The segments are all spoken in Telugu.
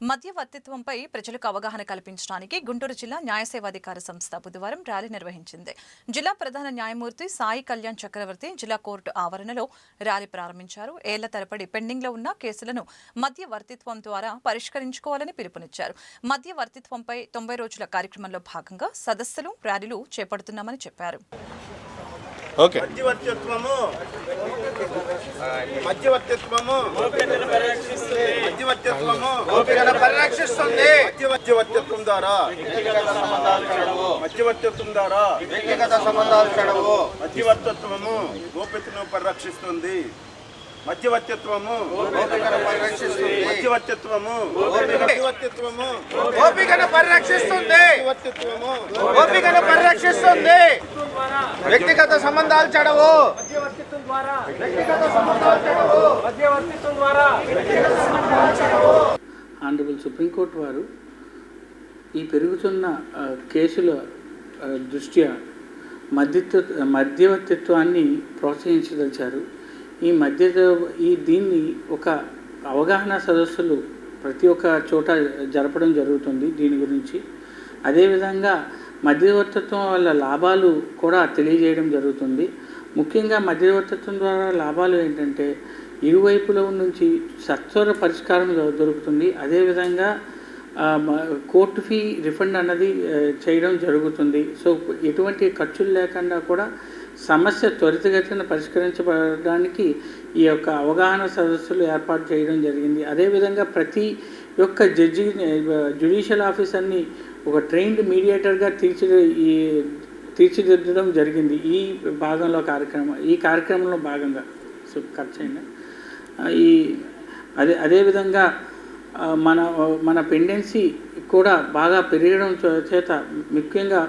మధ్యవర్తిత్వంపై ప్రజలకు అవగాహన కల్పించడానికి గుంటూరు జిల్లా న్యాయసేవాధికార సంస్థ బుధవారం ర్యాలీ నిర్వహించింది. జిల్లా ప్రధాన న్యాయమూర్తి సాయి కళ్యాణ్ చక్రవర్తి జిల్లా కోర్టు ఆవరణలో ర్యాలీ ప్రారంభించారు. ఏళ్ళ తరబడి పెండింగ్లో ఉన్న కేసులను మధ్యవర్తిత్వం ద్వారా పరిష్కరించుకోవాలని పిలుపునిచ్చారు. మధ్యవర్తిత్వంపై తొంభై రోజుల కార్యక్రమంలో భాగంగా సదస్సులు ర్యాలీలు చేపడుతున్నామని చెప్పారు. ఓకే. మధ్యవర్తిత్వము. మధ్యవర్తిత్వము. మధ్యవర్తిత్వము. పరిరక్షిస్తుంది మధ్యవర్తిత్వం ద్వారా. మధ్యవర్తిత్వం ద్వారా. వ్యక్తిగత సంబంధాలు చెడవు. మధ్యవర్తిత్వము. గోప్యతను పరిరక్షిస్తుంది. మధ్యవర్తిత్వము. మధ్యవర్తిత్వము. మధ్యవర్తిత్వము. ఓపికను పరిరక్షిస్తుంది. మధ్యవర్తిత్వము. ఓపికను పరిరక్షిస్తుంది. వ్యక్తిగత సంబంధాలు చెడవు. ఆనరబుల్ సుప్రీంకోర్టు వారు ఈ పెరుగుతున్న కేసుల దృష్ట్యా మధ్యత్వ మధ్యవర్తిత్వాన్ని ప్రోత్సహించదలిచారు. ఈ మధ్య ఈ దీన్ని ఒక అవగాహన సదస్సులు ప్రతి ఒక్క చోట జరపడం జరుగుతుంది దీని గురించి. అదేవిధంగా మధ్యవర్తిత్వం వల్ల లాభాలు కూడా తెలియజేయడం జరుగుతుంది. ముఖ్యంగా మధ్యవర్తిత్వం ద్వారా లాభాలు ఏంటంటే ఇరువైపుల నుంచి సత్వర పరిష్కారం దొరుకుతుంది. అదేవిధంగా కోర్టు ఫీ రిఫండ్ అన్నది చేయడం జరుగుతుంది. సో ఎటువంటి ఖర్చులు లేకుండా కూడా సమస్య త్వరితగతిన పరిష్కరించబడడానికి ఈ యొక్క అవగాహన సదస్సులు ఏర్పాటు చేయడం జరిగింది. అదేవిధంగా ప్రతి యొక్క జడ్జి జ్యుడిషియల్ ఆఫీసర్ని ఒక ట్రైన్డ్ మీడియేటర్గా తీర్చి ఈ తీర్చిదిద్దడం జరిగింది. ఈ భాగంలో కార్యక్రమం ఈ కార్యక్రమంలో భాగంగా. సో ఖర్చు అయినా ఈ అదే అదేవిధంగా మన మన పెండెన్సీ కూడా బాగా పెరగడం చేత ముఖ్యంగా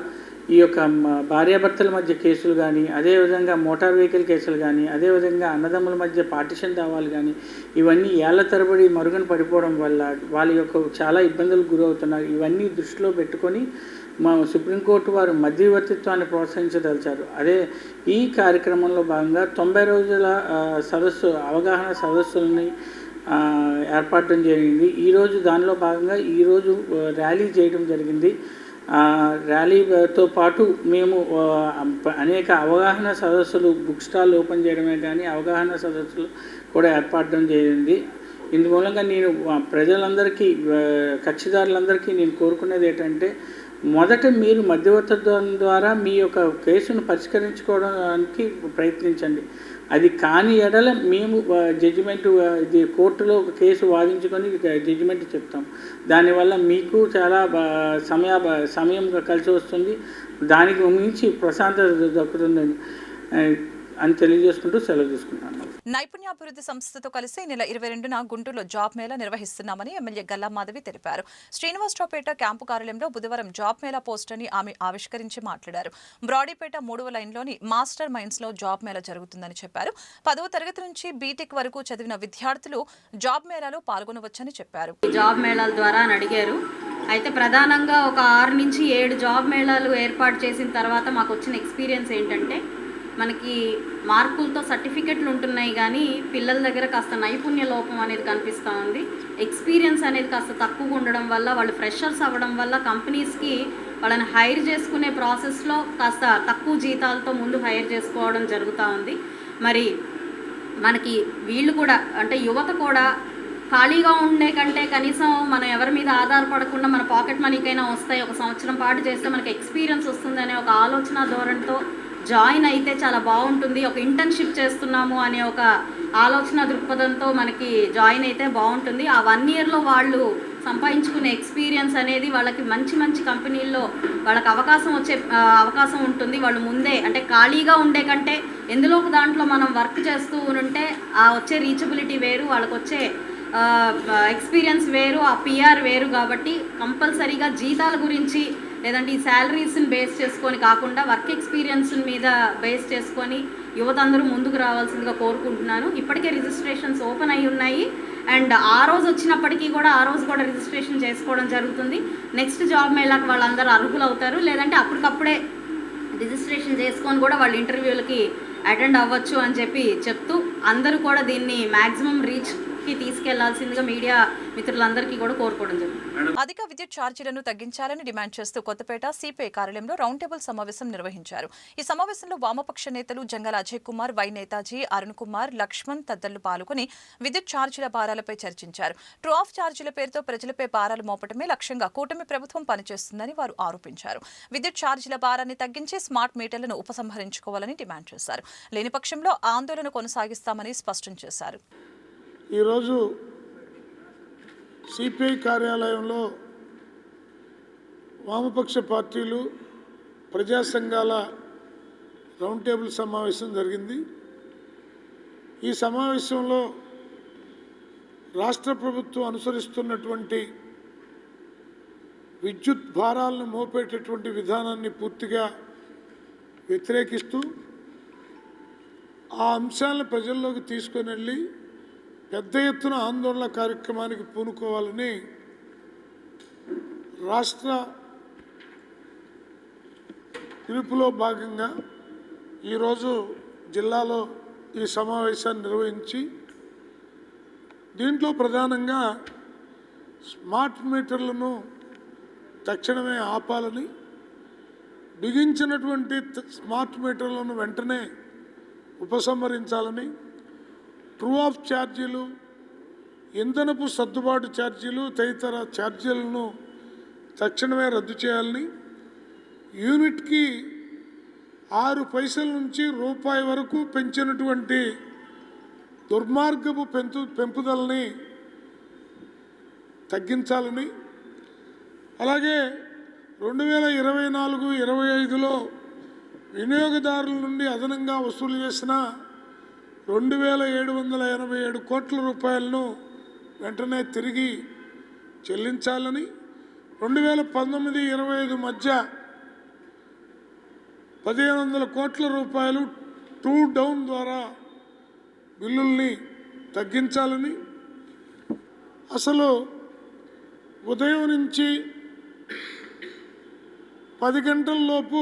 ఈ యొక్క భార్యాభర్తల మధ్య కేసులు కానీ అదేవిధంగా మోటార్ వెహికల్ కేసులు కానీ అదేవిధంగా అన్నదమ్ముల మధ్య పార్టిషన్ దావాలు కానీ ఇవన్నీ ఏళ్ళ తరబడి మరుగున పడిపోవడం వల్ల వాళ్ళ యొక్క చాలా ఇబ్బందులకు గురవుతున్నారు. ఇవన్నీ దృష్టిలో పెట్టుకొని మా సుప్రీంకోర్టు వారు మధ్యవర్తిత్వాన్ని ప్రోత్సహించదలిచారు. అదే ఈ కార్యక్రమంలో భాగంగా తొంభై రోజుల సదస్సు అవగాహన సదస్సులని ఏర్పాటు జరిగింది. ఈరోజు దానిలో భాగంగా ఈరోజు ర్యాలీ చేయడం జరిగింది. ర్యాలీతో పాటు మేము అనేక అవగాహన సదస్సులు బుక్ స్టాల్ ఓపెన్ చేయడమే కానీ అవగాహన సదస్సులు కూడా ఏర్పడడం జరిగింది. ఇందు మూలంగా నేను ప్రజలందరికీ కక్షిదారులందరికీ నేను కోరుకునేది ఏంటంటే మొదట మీరు మధ్యవర్తిత్వం ద్వారా మీ యొక్క కేసును పరిష్కరించుకోవడానికి ప్రయత్నించండి. అది కాని ఎడల మేము జడ్జిమెంట్ ఇది కోర్టులో ఒక కేసు వాదించుకొని జడ్జిమెంట్ చెప్తాం. దానివల్ల మీకు చాలా బా- సమయ సమయంగా సమయం కలిసి వస్తుంది. దానికి మించి ప్రశాంతత దక్కుతుందని. అని తెలియజేసుకుంటూ సెలవు తీసుకుంటాను నైపుణ్యాభివృద్ధి సంస్థతో కలిసి నెల ఇరవై రెండున గుంటూరులో జాబ్ మేళా నిర్వహిస్తున్నామని ఎమ్మెల్యే గల్లా మాధవి తెలిపారు. శ్రీనివాసరావుపేట క్యాంపు కార్యాలయంలో బుధవారం జాబ్ మేళా పోస్టర్ని ఆమె ఆవిష్కరించి మాట్లాడారు. బ్రాడీపేట మూడవ లైన్లోని మాస్టర్ మైండ్స్లో జాబ్ మేళా జరుగుతుందని చెప్పారు. పదవ తరగతి నుంచి బీటెక్ వరకు చదివిన విద్యార్థులు జాబ్ మేళాలో పాల్గొనవచ్చని చెప్పారు. జాబ్ మేళాల ద్వారా అని అడిగారు. అయితే ప్రధానంగా ఒక ఆరు నుంచి ఏడు జాబ్ మేళాలు ఏర్పాటు చేసిన తర్వాత మాకు వచ్చిన ఎక్స్పీరియన్స్ ఏంటంటే మనకి మార్కులతో సర్టిఫికెట్లు ఉంటున్నాయి కానీ పిల్లల దగ్గర కాస్త నైపుణ్య లోపం అనేది కనిపిస్తూ ఉంది. ఎక్స్పీరియన్స్ అనేది కాస్త తక్కువ ఉండడం వల్ల వాళ్ళు ఫ్రెషర్స్ అవ్వడం వల్ల కంపెనీస్కి వాళ్ళని హైర్ చేసుకునే ప్రాసెస్లో కాస్త తక్కువ జీతాలతో ముందు హైర్ చేసుకోవడం జరుగుతూ ఉంది. మరి మనకి వీళ్ళు కూడా అంటే యువత కూడా ఖాళీగా ఉండే కంటే కనీసం మనం ఎవరి మీద ఆధారపడకుండా మన పాకెట్ మనీకైనా వస్తాయి. ఒక సంవత్సరం పాటు చేస్తే మనకి ఎక్స్పీరియన్స్ వస్తుందనే ఒక ఆలోచన ధోరణితో జాయిన్ అయితే చాలా బాగుంటుంది. ఒక ఇంటర్న్షిప్ చేస్తున్నాము అనే ఒక ఆలోచన దృక్పథంతో మనకి జాయిన్ అయితే బాగుంటుంది. ఆ వన్ ఇయర్లో వాళ్ళు సంపాదించుకునే ఎక్స్పీరియన్స్ అనేది వాళ్ళకి మంచి మంచి కంపెనీల్లో వాళ్ళకి అవకాశం వచ్చే అవకాశం ఉంటుంది. వాళ్ళు ముందే అంటే ఖాళీగా ఉండే కంటే ఎందులో ఒక దాంట్లో మనం వర్క్ చేస్తూ ఉంటే ఆ వచ్చే రీచబిలిటీ వేరు వాళ్ళకి వచ్చే ఎక్స్పీరియన్స్ వేరు ఆ పిఆర్ వేరు కాబట్టి కంపల్సరీగా జీతాల గురించి లేదంటే ఈ శాలరీస్ని బేస్ చేసుకొని కాకుండా వర్క్ ఎక్స్పీరియన్స్ మీద బేస్ చేసుకొని యువత అందరూ ముందుకు రావాల్సిందిగా కోరుకుంటున్నాను. ఇప్పటికే రిజిస్ట్రేషన్స్ ఓపెన్ అయి ఉన్నాయి. అండ్ ఆ రోజు వచ్చినప్పటికీ కూడా ఆ రోజు కూడా రిజిస్ట్రేషన్ చేసుకోవడం జరుగుతుంది. నెక్స్ట్ జాబ్ మేళాకి వాళ్ళందరూ అర్హులు అవుతారు. లేదంటే అప్పటికప్పుడే రిజిస్ట్రేషన్ చేసుకొని కూడా వాళ్ళు ఇంటర్వ్యూలకి అటెండ్ అవ్వచ్చు అని చెప్పి చెప్తూ అందరూ కూడా దీన్ని మ్యాక్సిమం రీచ్ రీచ్కి తీసుకెళ్ళాల్సిందిగా మీడియా మిత్రులందరికీ కూడా కోరుకోవడం జరిగింది. అధిక విద్యుత్ ఛార్జీలను తగ్గించాలని డిమాండ్ చేస్తూ కొత్తపేట సిపిఐ కార్యాలయంలో రౌండ్ టేబుల్ సమావేశం నిర్వహించారు. ఈ సమావేశంలో వామపక్ష నేతలు జంగల అజయ్ కుమార్ వై నేతాజీ అరుణ్ కుమార్ లక్ష్మణ్ తదితరులు పాల్గొని విద్యుత్ ఛార్జీల భారాలపై చర్చించారు. ట్రూ ఆఫ్ ఛార్జీల పేరుతో ప్రజలపై భారాలు మోపటమే లక్ష్యంగా కూటమి ప్రభుత్వం పనిచేస్తుందని వారు ఆరోపించారు. విద్యుత్ ఛార్జీల భారాన్ని తగ్గించి స్మార్ట్ మీటర్లను ఉపసంహరించుకోవాలని డిమాండ్ చేశారు. లేని పక్షంలో ఆందోళన కొనసాగిస్తామని స్పష్టం చేశారు. ఈరోజు సిపిఐ కార్యాలయంలో వామపక్ష పార్టీలు ప్రజా సంఘాల రౌండ్ టేబుల్ సమావేశం జరిగింది. ఈ సమావేశంలో రాష్ట్ర ప్రభుత్వం అనుసరిస్తున్నటువంటి విద్యుత్ భారాలను మోపేటటువంటి విధానాన్ని పూర్తిగా వ్యతిరేకిస్తూ ఆ అంశాలను ప్రజల్లోకి తీసుకొని వెళ్ళి పెద్ద ఎత్తున ఆందోళన కార్యక్రమానికి పూనుకోవాలని రాష్ట్ర పిలుపులో భాగంగా ఈరోజు జిల్లాలో ఈ సమావేశాన్ని నిర్వహించి దీంట్లో ప్రధానంగా స్మార్ట్ మీటర్లను తక్షణమే ఆపాలని బిగించినటువంటి త- స్మార్ట్ మీటర్లను వెంటనే ఉపసంహరించాలని ట్రూ ఆఫ్ ఛార్జీలు ఇంధనపు సర్దుబాటు ఛార్జీలు తదితర ఛార్జీలను తక్షణమే రద్దు చేయాలని యూనిట్కి ఆరు పైసల నుంచి రూపాయి వరకు పెంచినటువంటి దుర్మార్గపు పెంపు పెంపుదలని తగ్గించాలని. అలాగే రెండు వేల ఇరవై నాలుగు ఇరవై ఐదులో వినియోగదారుల నుండి అదనంగా వసూలు చేసిన రెండు వేల ఏడు వందల ఎనభై ఏడు కోట్ల రూపాయలను వెంటనే తిరిగి చెల్లించాలని రెండు వేల పంతొమ్మిది ఇరవై ఐదు మధ్య పదిహేను వందల కోట్ల రూపాయలు టూ డౌన్ ద్వారా బిల్లుల్ని తగ్గించాలని. అసలు ఉదయం నుంచి పది గంటల లోపు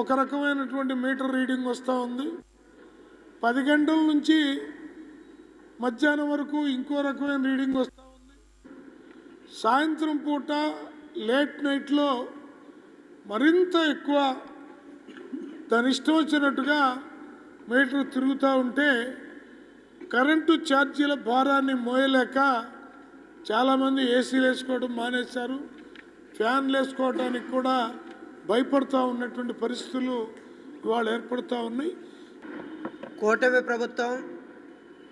ఒక రకమైనటువంటి మీటర్ రీడింగ్ వస్తూ ఉంది. పది గంటల నుంచి మధ్యాహ్నం వరకు ఇంకో రకమైన రీడింగ్ వస్తూ ఉంది. సాయంత్రం పూట లేట్ నైట్లో మరింత ఎక్కువ దాని ఇష్టం వచ్చినట్టుగా మీటర్ తిరుగుతూ ఉంటే కరెంటు ఛార్జీల భారాన్ని మోయలేక చాలామంది ఏసీలు వేసుకోవడం మానేశారు. ఫ్యాన్లు వేసుకోవడానికి కూడా భయపడుతూ ఉన్నటువంటి పరిస్థితులు ఇవాళ ఏర్పడుతూ ఉన్నాయి. కూటమి ప్రభుత్వం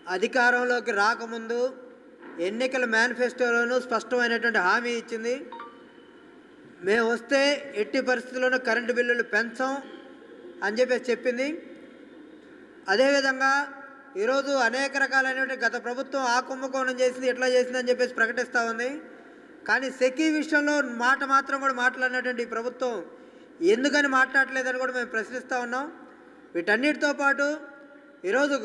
అధికారంలోకి రాకముందు ఎన్నికల మేనిఫెస్టోలోనూ స్పష్టమైనటువంటి హామీ ఇచ్చింది. మేము వస్తే ఎట్టి పరిస్థితుల్లోనూ కరెంటు బిల్లులు పెంచం అని చెప్పేసి చెప్పింది. అదేవిధంగా ఈరోజు అనేక రకాలైనటువంటి గత ప్రభుత్వం ఆ కుంభకోణం చేసింది ఎట్లా చేసింది అని చెప్పేసి ప్రకటిస్తూ ఉంది. కానీ సెకీ విషయంలో మాట మాత్రం కూడా మాట్లాడినటువంటి ఈ ప్రభుత్వం ఎందుకని మాట్లాడలేదని కూడా మేము ప్రశ్నిస్తూ ఉన్నాం. వీటన్నిటితో పాటు ఈరోజు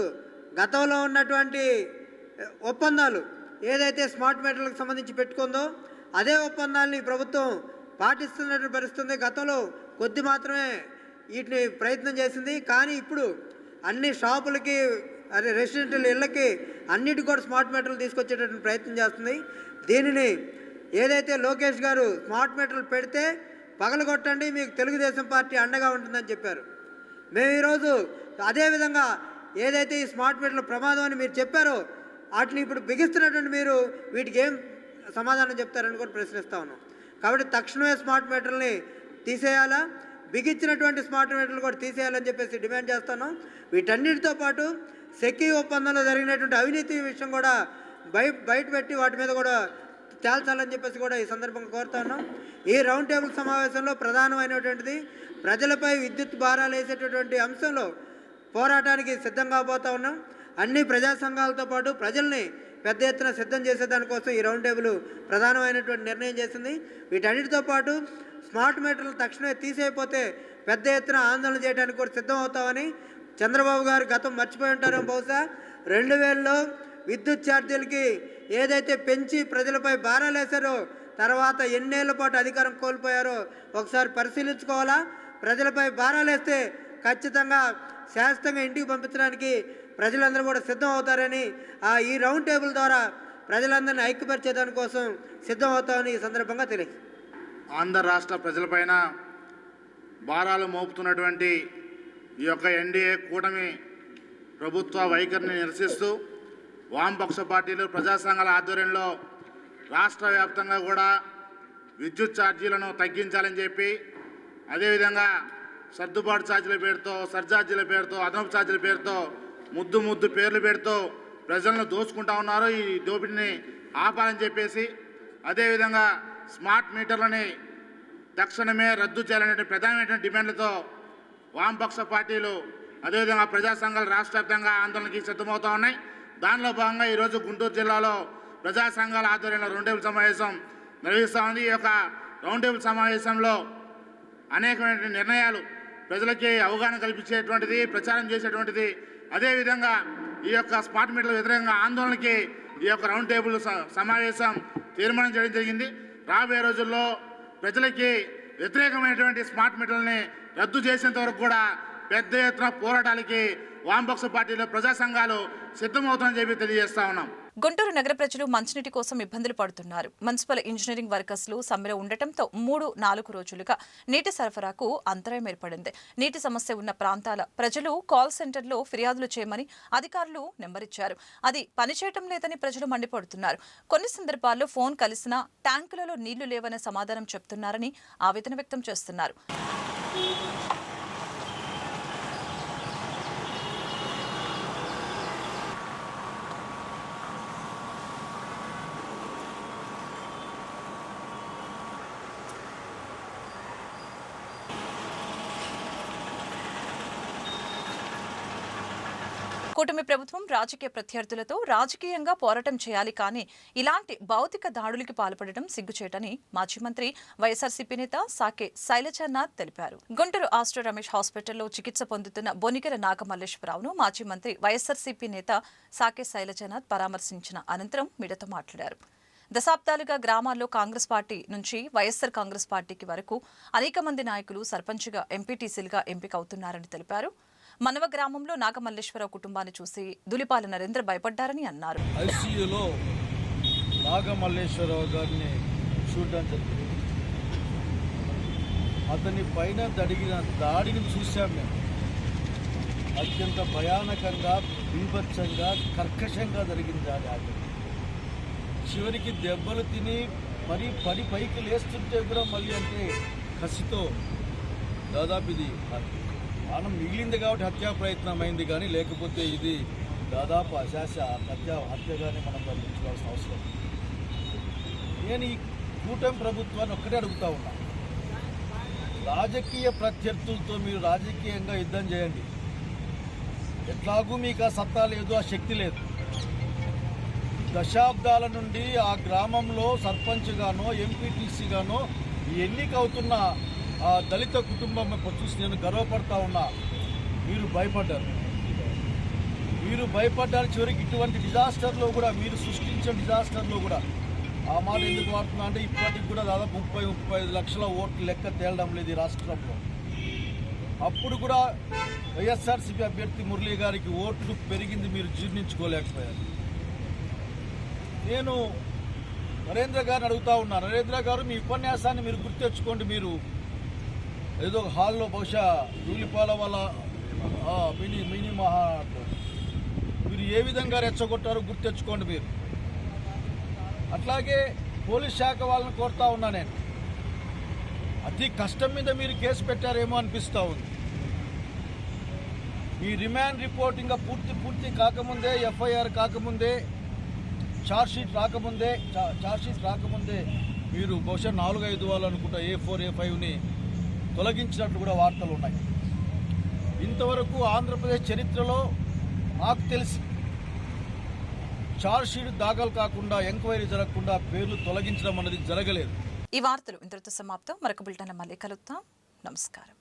గతంలో ఉన్నటువంటి ఒప్పందాలు ఏదైతే స్మార్ట్ మీటర్లకు సంబంధించి పెట్టుకుందో అదే ఒప్పందాన్ని ప్రభుత్వం పాటిస్తున్నట్టు పరిస్థితుంది. గతంలో కొద్ది మాత్రమే వీటిని ప్రయత్నం చేసింది. కానీ ఇప్పుడు అన్ని షాపులకి అదే రెసిడెంటల్ ఇళ్ళకి అన్నిటికి కూడా స్మార్ట్ మీటర్లు తీసుకొచ్చేటటువంటి ప్రయత్నం చేస్తుంది. దీనిని ఏదైతే లోకేష్ గారు స్మార్ట్ మీటర్లు పెడితే పగలగొట్టండి మీకు తెలుగుదేశం పార్టీ అండగా ఉంటుందని చెప్పారు. మేము ఈరోజు అదేవిధంగా ఏదైతే ఈ స్మార్ట్ మీటర్ల ప్రమాదం అని మీరు చెప్పారో వాటిని ఇప్పుడు బిగిస్తున్నటువంటి మీరు వీటికి ఏం సమాధానం చెప్తారని కూడా ప్రశ్నిస్తా ఉన్నాం. కాబట్టి తక్షణమే స్మార్ట్ మీటర్ని తీసేయాలా? బిగించినటువంటి స్మార్ట్ మీటర్లు కూడా తీసేయాలని చెప్పేసి డిమాండ్ చేస్తాను వీటన్నిటితో పాటు సెకీ ఒప్పందంలో జరిగినటువంటి అవినీతి విషయం కూడా బయ బయట పెట్టి వాటి మీద కూడా తేల్చాలని చెప్పేసి కూడా ఈ సందర్భంగా కోరుతా ఉన్నాం. ఈ రౌండ్ టేబుల్ సమావేశంలో ప్రధానమైనటువంటిది ప్రజలపై విద్యుత్ భారాలు వేసేటటువంటి అంశంలో పోరాటానికి సిద్ధంగా పోతా ఉన్నాం. అన్ని ప్రజా సంఘాలతో పాటు ప్రజల్ని పెద్ద ఎత్తున సిద్ధం చేసేదానికోసం ఈ రౌండ్ టేబుల్ ప్రధానమైనటువంటి నిర్ణయం చేసింది. వీటన్నిటితో పాటు స్మార్ట్ మీటర్లు తక్షణమే తీసేయపోతే పెద్ద ఎత్తున ఆందోళన చేయడానికి కూడా సిద్ధం అవుతామని చంద్రబాబు గారు గతం మర్చిపోయి ఉంటారో బహుశా. రెండు వేలలో విద్యుత్ ఛార్జీలకి ఏదైతే పెంచి ప్రజలపై భారాలు వేశారో తర్వాత ఎన్నేళ్ళ పాటు అధికారం కోల్పోయారో ఒకసారి పరిశీలించుకోవాలా? ప్రజలపై భారాలు వేస్తే ఖచ్చితంగా శాశ్వతంగా ఇంటికి పంపించడానికి ప్రజలందరూ కూడా సిద్ధం అవుతారని ఆ ఈ రౌండ్ టేబుల్ ద్వారా ప్రజలందరినీ ఐక్యపరిచేదాని కోసం సిద్ధం అవుతామని ఈ సందర్భంగా తెలియ ఆంధ్ర రాష్ట్ర ప్రజలపైన భారాలు మోపుతున్నటువంటి ఈ యొక్క ఎన్డీఏ కూటమి ప్రభుత్వ వైఖరిని నిరసిస్తూ వామపక్ష పార్టీలు ప్రజా సంఘాల ఆధ్వర్యంలో రాష్ట్ర వ్యాప్తంగా కూడా విద్యుత్ ఛార్జీలను తగ్గించాలని చెప్పి అదేవిధంగా సర్దుబాటు ఛార్జీల పేరుతో సర్జార్జీల పేరుతో అదనపు ఛార్జీల పేరుతో ముద్దు ముద్దు పేర్లు పెడుతూ ప్రజలను దోచుకుంటా ఉన్నారు. ఈ దోపిడీని ఆపాలని చెప్పేసి అదేవిధంగా స్మార్ట్ మీటర్లని తక్షణమే రద్దు చేయాలనే ప్రధానమైన డిమాండ్లతో వామపక్ష పార్టీలు అదేవిధంగా ప్రజా సంఘాలు రాష్ట్ర వ్యాప్తంగా ఆందోళనకి సిద్ధమవుతా ఉన్నాయి. దానిలో భాగంగా ఈరోజు గుంటూరు జిల్లాలో ప్రజా సంఘాల ఆధ్వర్యంలో రౌండ్ టేబుల్ సమావేశం నిర్వహిస్తూ ఉంది. ఈ యొక్క రౌండ్ టేబుల్ సమావేశంలో అనేకమైన నిర్ణయాలు ప్రజలకి అవగాహన కల్పించేటువంటిది ప్రచారం చేసేటువంటిది. అదేవిధంగా ఈ యొక్క స్మార్ట్ మీటర్ల వ్యతిరేకంగా ఆందోళనకి ఈ యొక్క రౌండ్ టేబుల్ స- సమావేశం తీర్మానం చేయడం జరిగింది. రాబోయే రోజుల్లో ప్రజలకి వ్యతిరేకమైనటువంటి స్మార్ట్ మీటర్లని రద్దు చేసేంత వరకు కూడా పెద్ద ఎత్తున పోరాటాలకి వామపక్ష పార్టీలో ప్రజా సంఘాలు సిద్ధమవుతాయని చెప్పి తెలియజేస్తా ఉన్నాం. గుంటూరు నగర ప్రజలు మంచినీటి కోసం ఇబ్బందులు పడుతున్నారు. మున్సిపల్ ఇంజనీరింగ్ వర్కర్స్లు సమ్మెలో ఉండటంతో మూడు నాలుగు రోజులుగా నీటి సరఫరాకు అంతరాయం ఏర్పడింది. నీటి సమస్య ఉన్న ప్రాంతాల ప్రజలు కాల్ సెంటర్లో ఫిర్యాదులు చేయమని అధికారులు నెంబరిచ్చారు. అది పనిచేయటం లేదని ప్రజలు మండిపడుతున్నారు. కొన్ని సందర్భాల్లో ఫోన్ కలిసినా ట్యాంకులలో నీళ్ళు లేవనే సమాధానం చెప్తున్నారని ఆవేదన వ్యక్తం చేస్తున్నారు. కూటమి ప్రభుత్వం రాజకీయ ప్రత్యర్థులతో రాజకీయంగా పోరాటం చేయాలి కానీ ఇలాంటి భౌతిక దాడులకి పాల్పడడం సిగ్గుచేటని మాజీ మంత్రి వైఎస్ఆర్సీపీ నేత సాకే శైలజానాథ్ తెలిపారు. గుంటూరు ఆస్టర్ రమేష్ హాస్పిటల్లో చికిత్స పొందుతున్న బొనికెర నాగమల్లేశ్వరరావును మాజీ మంత్రి వైఎస్ఆర్సీపీ నేత సాకే శైలజానాథ్ పరామర్శించిన అనంతరం మీడియాతో మాట్లాడారు. దశాబ్దాలుగా గ్రామాల్లో కాంగ్రెస్ పార్టీ నుంచి వైఎస్సార్ కాంగ్రెస్ పార్టీకి వరకు అనేక మంది నాయకులు సర్పంచ్గా ఎంపీటీసీలుగా ఎంపికవుతున్నారని తెలిపారు. మనవ గ్రామంలో నాగమల్లేశ్వరరావు కుటుంబాన్ని చూసి దులిపాల నరేంద్ర భయపడ్డారని అన్నారు. ఐసీయూలో నాగమల్లేశ్వరరావు గారిని చూడడం జరిగింది. అతని పైన జరిగిన దాడిని చూశాం మేము. అత్యంత భయానకంగా బీభత్సంగా కర్కశంగా జరిగింది దాడి. ఆట చివరికి దెబ్బలు తిని మరీ పడి పైకి లేస్తుంటే కూడా మళ్ళీ అంటే కసితో దాదాపు ఇది ప్రాణం మిగిలింది కాబట్టి హత్యా ప్రయత్నం అయింది కానీ లేకపోతే ఇది దాదాపు అశాస హత్య హత్యగానే మనం గమనించుకోవాల్సిన అవసరం. నేను ఈ కూటమి ప్రభుత్వాన్ని ఒక్కటే అడుగుతా ఉన్నా. రాజకీయ ప్రత్యర్థులతో మీరు రాజకీయంగా యుద్ధం చేయండి. ఎట్లాగూ మీకు ఆ సత్తా లేదు ఆ శక్తి లేదు. దశాబ్దాల నుండి ఆ గ్రామంలో సర్పంచ్గానో ఎంపీటీసీగానో ఈ ఎన్నిక అవుతున్న దళిత కుటుంబం చూసి నేను గర్వపడతా ఉన్నా. మీరు భయపడ్డారు. మీరు భయపడ్డారు చివరికి ఇటువంటి డిజాస్టర్లో కూడా మీరు సృష్టించిన డిజాస్టర్లో కూడా. ఆ మాట ఎందుకు వాడుతున్నా అంటే ఇప్పటికి కూడా దాదాపు ముప్పై ముప్పై ఐదు లక్షల ఓట్లు లెక్క తేలడం లేదు ఈ రాష్ట్రంలో. అప్పుడు కూడా వైఎస్ఆర్సీపీ అభ్యర్థి మురళీ గారికి ఓట్లు పెరిగింది మీరు జీర్ణించుకోలేకపోయారు. నేను నరేంద్ర గారిని అడుగుతా ఉన్నా. నరేంద్ర గారు మీ ఉపన్యాసాన్ని మీరు గుర్తెచ్చుకోండి మీరు. ఏదో ఒక హాల్లో బహుశా రూలిపాల వల్ల మినీ మినీ మహా మీరు ఏ విధంగా రెచ్చగొట్టారో గుర్తెచ్చుకోండి మీరు. అట్లాగే పోలీస్ శాఖ వాళ్ళని కోరుతా ఉన్నా నేను. అతి కష్టం మీద మీరు కేసు పెట్టారేమో అనిపిస్తూ ఉంది. ఈ రిమాండ్ రిపోర్ట్ ఇంకా పూర్తి పూర్తి కాకముందే ఎఫ్ఐఆర్ కాకముందే ఛార్జ్ షీట్ రాకముందే చా- షీట్ రాకముందే మీరు బహుశా నాలుగు ఐదు వాళ్ళు అనుకుంటా ఏ ఫోర్ ఏ ఫైవ్ని తొలగించినట్లు కూడా వార్తలు ఉన్నాయి. ఇంతవరకు ఆంధ్రప్రదేశ్ చరిత్రలో నాకు తెలిసి చార్జ్షీట్ దాఖలు కాకుండా ఎంక్వైరీ జరగకుండా పేర్లు తొలగించడం అనేది జరగలేదు. ఈ వార్తలు ఇంతటితో సమాప్తం. మరొక బులెటిన్ మళ్ళీ కలుద్దాం. నమస్కారం.